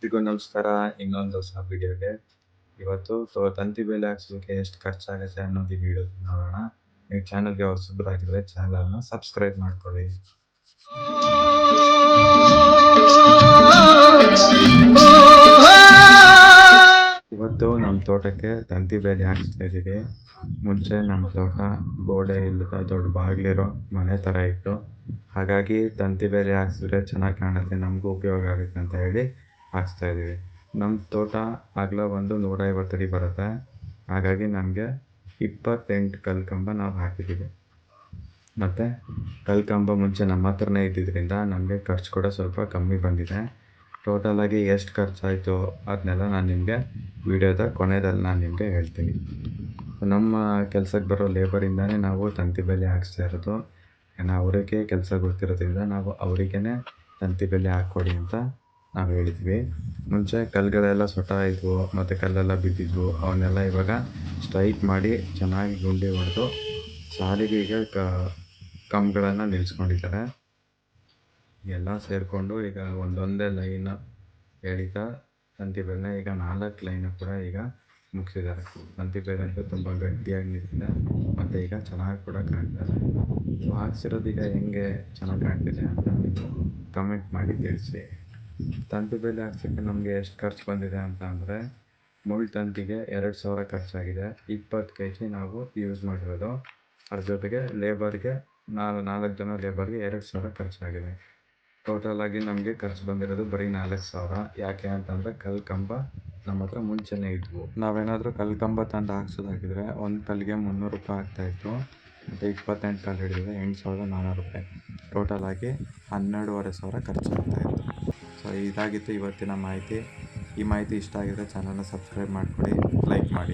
ಎಲ್ರಿಗೂ ನಮಸ್ಕಾರ. ಇನ್ನೊಂದು ಹೊಸ ವಿಡಿಯೋಗೆ ಇವತ್ತು ಸೊ ತಂತಿ ಬೇಲೆ ಹಾಕ್ಸೋಕೆ ಎಷ್ಟು ಖರ್ಚಾಗುತ್ತೆ ಅನ್ನೋದು ವಿಡಿಯೋ ನೋಡೋಣ. ನೀವು ಚಾನಲ್ಗೆ ಚಾನಲ್ ಚಾನಲ್ನ ಸಬ್ಸ್ಕ್ರೈಬ್ ಮಾಡ್ಕೊಳ್ಳಿ. ಇವತ್ತು ನಮ್ಮ ತೋಟಕ್ಕೆ ತಂತಿ ಬೇಲಿ ಹಾಕ್ಸ್ತಾ ಇದ್ದೀವಿ ಮುಂಚೆ ನಮ್ಮ ತೋಟ ಗೋಡೆ ಇಲ್ಲದ ದೊಡ್ಡ ಬಾಗಿಲಿರೋ ಮನೆ ಥರ ಇತ್ತು. ಹಾಗಾಗಿ ತಂತಿ ಬೇಲಿ ಹಾಕ್ಸಿದ್ರೆ ಚೆನ್ನಾಗಿ ಕಾಣುತ್ತೆ, ನಮಗೂ ಉಪಯೋಗ ಆಗುತ್ತೆ ಅಂತ ಹೇಳಿ ಹಾಕ್ಸ್ತಾ ಇದ್ದೀವಿ. ನಮ್ಮ ತೋಟ ಅಗಲ ಬಂದು ನೂರೈವತ್ತು ಅಡಿ ಬರುತ್ತೆ. ಹಾಗಾಗಿ ನಮಗೆ ಇಪ್ಪತ್ತೆಂಟು ಕಲ್ಲು ಕಂಬ ನಾವು ಹಾಕಿದ್ದೀವಿ. ಮತ್ತು ಕಲ್ಲು ಕಂಬ ಮುಂಚೆ ನಮ್ಮ ಹತ್ರನೇ ಇದ್ದಿದ್ದರಿಂದ ನಮಗೆ ಖರ್ಚು ಕೂಡ ಸ್ವಲ್ಪ ಕಮ್ಮಿ ಬಂದಿದೆ. ಟೋಟಲಾಗಿ ಎಷ್ಟು ಖರ್ಚಾಯಿತು ಅದನ್ನೆಲ್ಲ ನಾನು ನಿಮಗೆ ವಿಡಿಯೋದ ಕೊನೆಯಲ್ಲಿ ನಾನು ನಿಮಗೆ ಹೇಳ್ತೀನಿ. ನಮ್ಮ ಕೆಲಸಕ್ಕೆ ಬರೋ ಲೇಬರಿಂದನೇ ನಾವು ತಂತಿ ಬೆಲೆ ಹಾಕ್ಸ್ತಾ ಇರೋದು. ಏನ ಅವರಿಗೆ ಕೆಲಸ ಗೊತ್ತಿರೋದ್ರಿಂದ ನಾವು ಅವರಿಗೇ ತಂತಿ ಬೆಲೆ ಹಾಕ್ಕೊಡಿ ಅಂತ ನಾವು ಹೇಳಿದ್ವಿ. ಮುಂಚೆ ಕಲ್ಲುಗಳೆಲ್ಲ ಸೊಟ ಇದ್ವು ಮತ್ತು ಕಲ್ಲೆಲ್ಲ ಬಿದ್ದಿದ್ವು. ಅವನ್ನೆಲ್ಲ ಇವಾಗ ಸ್ಟ್ರೈಟ್ ಮಾಡಿ ಚೆನ್ನಾಗಿ ಗುಂಡಿ ಹೊಡೆದು ಸಾಲಿಗೆ ಈಗ ಕ, ಕಂಬಗಳನ್ನು ನಿಲ್ಲಿಸ್ಕೊಂಡಿದ್ದಾರೆ ಎಲ್ಲ ಸೇರಿಕೊಂಡು ಈಗ ಒಂದೊಂದೇ ಲೈನ್ ಎಳಿತಾ ತಂತಿ ಬೇಲಿನ ಈಗ ನಾಲ್ಕು ಲೈನು ಕೂಡ ಈಗ ಮುಗಿಸಿದ್ದಾರೆ. ತಂತಿ ಬೇಲಿ ಅಂತೂ ತುಂಬ ಗಟ್ಟಿಯಾಗಿ ನಿಂತಿದೆ, ಮತ್ತು ಈಗ ಚೆನ್ನಾಗಿ ಕೂಡ ಕಾಣ್ತಾ ಇದೆ. ಸೊ ಹಾಕ್ಸಿರೋದು ಈಗ ಹೆಂಗೆ ಚೆನ್ನಾಗಿ ಕಾಣ್ತಿದೆ ಅಂತ ನೀವು ಕಮೆಂಟ್ ಮಾಡಿ ತಿಳಿಸಿ. ತಂತಿ ಬೇಲಿ ಹಾಕ್ಸೋಕ್ಕೆ ನಮಗೆ ಎಷ್ಟು ಖರ್ಚು ಬಂದಿದೆ ಅಂತ ಅಂದರೆ ಮುಳ್ಳು ತಂತಿಗೆ ಎರಡು ಸಾವಿರ ಖರ್ಚಾಗಿದೆ. ಇಪ್ಪತ್ತು ಕೆ ಜಿ ನಾವು ಯೂಸ್ ಮಾಡಿರೋದು. ಅದ್ರ ಜೊತೆಗೆ ಲೇಬರ್ಗೆ ನಾಲ್ಕು ನಾಲ್ಕು ಜನ ಲೇಬರ್ಗೆ ಎರಡು ಸಾವಿರ ಖರ್ಚಾಗಿದೆ. ಟೋಟಲ್ ಆಗಿ ನಮಗೆ ಖರ್ಚು ಬಂದಿರೋದು ಬರೀ ನಾಲ್ಕು ಸಾವಿರ. ಯಾಕೆ ಅಂತಂದರೆ ಕಲ್ಲು ಕಂಬ ನಮ್ಮ ಹತ್ರ ಮುಂಚೆನೇ ಇದ್ವು. ನಾವೇನಾದರೂ ಕಲ್ಲು ಕಂಬ ತಂದು ಹಾಕ್ಸೋದಾಗಿದ್ರೆ ಒಂದು ಕಲ್ಲಿಗೆ ಮುನ್ನೂರು ರೂಪಾಯಿ ಆಗ್ತಾಯಿತ್ತು ಮತ್ತು ಇಪ್ಪತ್ತೆಂಟು ಕಲ್ಲು ಹಿಡಿದ್ರೆ ಎಂಟು ಸಾವಿರದ ನಾನ್ನೂರು ರೂಪಾಯಿ. ಟೋಟಲ್ ಆಗಿ ಹನ್ನೆರಡೂವರೆ ಸಾವಿರ ಖರ್ಚು ಆಗ್ತಾಯಿತ್ತು ಇದಾಗಿತ್ತು ಇವತ್ತಿನ ಮಾಹಿತಿ. ಈ ಮಾಹಿತಿ ಇಷ್ಟ ಆಗಿದ್ದರೆ ಚಾನಲ್ನ ಸಬ್ಸ್ಕ್ರೈಬ್ ಮಾಡಿಕೊಡಿ ಲೈಕ್ ಮಾಡಿ.